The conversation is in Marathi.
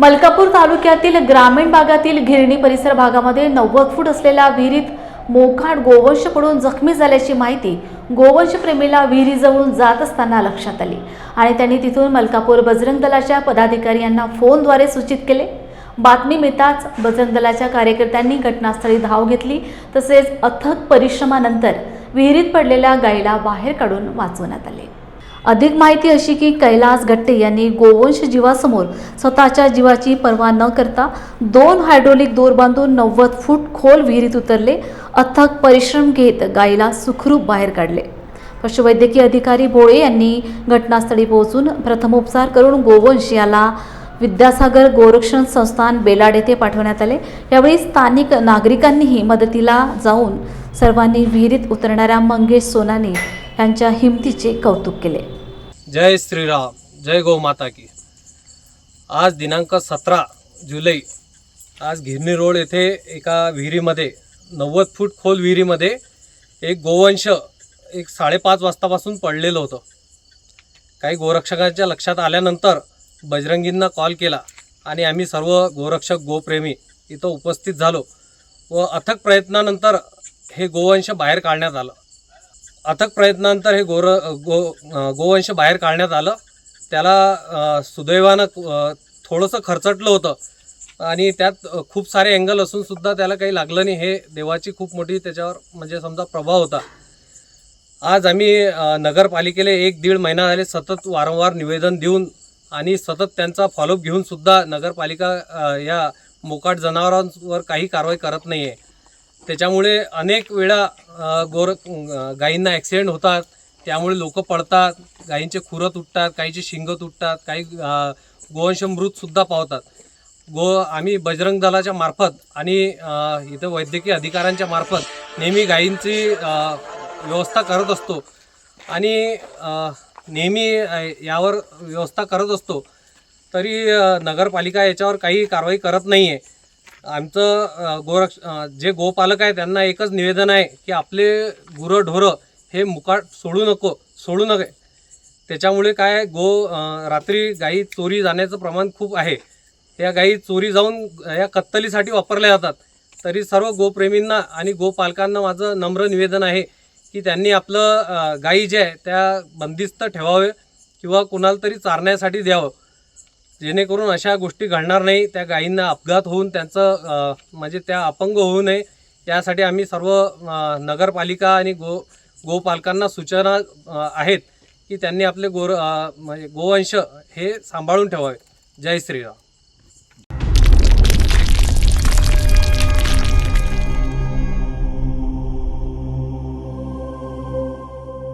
मलकापूर तालुक्यातील ग्रामीण भागातील गिरणी परिसर भागामध्ये नव्वद फूट असलेल्या विहिरीत मोखाड गोवंश पडून जखमी झाल्याची माहिती गोवंश प्रेमीला विहिरीजवळून जात असताना लक्षात आली. आणि त्यांनी तिथून मलकापूर बजरंग दलाच्या पदाधिकारी यांना फोनद्वारे सूचित केले. बातमी मिळताच बजरंग दलाच्या कार्यकर्त्यांनी घटनास्थळी धाव घेतली. तसेच अथक परिश्रमानंतर विहिरीत पडलेल्या गायीला बाहेर काढून वाचवण्यात आले. अधिक माहिती अशी की कैलास गट्टे यांनी गोवंश जीवासमोर स्वतःच्या जीवाची पर्वा न करता दोन हायड्रोलिक दोर बांधून नव्वद फूट खोल विहिरीत उतरले अथक परिश्रम घेत गायीला सुखरूप बाहेर काढले. पशुवैद्यकीय अधिकारी भोळे यांनी घटनास्थळी पोहोचून प्रथमोपचार करून गोवंश याला विद्यासागर गोरक्षण संस्थान बेलाड येथे पाठवण्यात आले. यावेळी स्थानिक नागरिकांनीही मदतीला जाऊन सर्वांनी विहिरीत उतरणाऱ्या मंगेश सोनाने यांच्या हिमतीचे कौतुक केले. जय श्रीराम जय गौ माता की. आज दिनांक सतरा जुलै आज गिरणी रोड येथे एका विहिरीमध्ये नव्वद फूट खोल विहिरीमध्ये एक गोवंश एक साडेपाच वाजतापासून पडलेलं होतं. काही गोरक्षकांच्या लक्षात आल्यानंतर बजरंगींना कॉल केला आणि आम्ही सर्व गोरक्षक गोप्रेमी इथं उपस्थित झालो व अथक प्रयत्नानंतर हे गोवंश बाहेर काढण्यात आलं. अथक प्रयत्नानंतर हे गोर गो गोवंश बाहेर काढण्यात आलं. त्याला सुदैवानं थोडंसं खर्चटलं होतं. आणि त्यात खूप सारे अँगल असून सुद्धा त्याला काही लागलं नाही. हे देवाची खूप मोठी त्याच्यावर म्हणजे समजा प्रभाव होता. आज आम्ही नगरपालिकेला एक दीड महिना झाले सतत वारंवार निवेदन देऊन आणि सतत त्यांचा फॉलोअप घेऊन सुद्धा नगरपालिका या मोकाट जनावरांवर काही कारवाई करत नाही आहे त्याच्यामुळे अनेक वेळा गोर गायींना ॲक्सिडेंट होतात. त्यामुळे लोक पडतात गायींचे खुरं तुटतात काहीचे शिंग तुटतात काही गोवंश मृतसुद्धा पावतात. गो आम्ही बजरंग दलाच्या मार्फत आणि इथं वैद्यकीय अधिकाऱ्यांच्या मार्फत नेहमी गायींची व्यवस्था करत असतो. आणि नेहमी यावर व्यवस्था करत असतो. तरी नगरपालिका याच्यावर काही कारवाई करत नाही आहे आमचं गोरक्ष जे गोपालक आहे त्यांना एकच निवेदन आहे की आपले गुरं ढोरं हे मुकाट सोडू नको सोडू नये त्याच्यामुळे काय गो रात्री गाई चोरी जाण्याचं प्रमाण खूप आहे. या गाई चोरी जाऊन या कत्तलीसाठी वापरल्या जातात. तरी सर्व गोप्रेमींना आणि गोपालकांना माझं नम्र निवेदन आहे की त्यांनी आपलं गाई जे आहे त्या बंदिस्त ठेवावे किंवा कुणाला तरी चारण्यासाठी द्यावं. जेणेकरून अशा गोष्टी घडणार नाही त्या गायींना अपघात होऊन त्यांचं म्हणजे त्या अपंग होऊ नये. त्यासाठी आम्ही सर्व नगरपालिका आणि गो गोपालकांना सूचना आहेत की त्यांनी आपले गोर म्हणजे गोवंश हे सांभाळून ठेवावे. जय श्रीराम.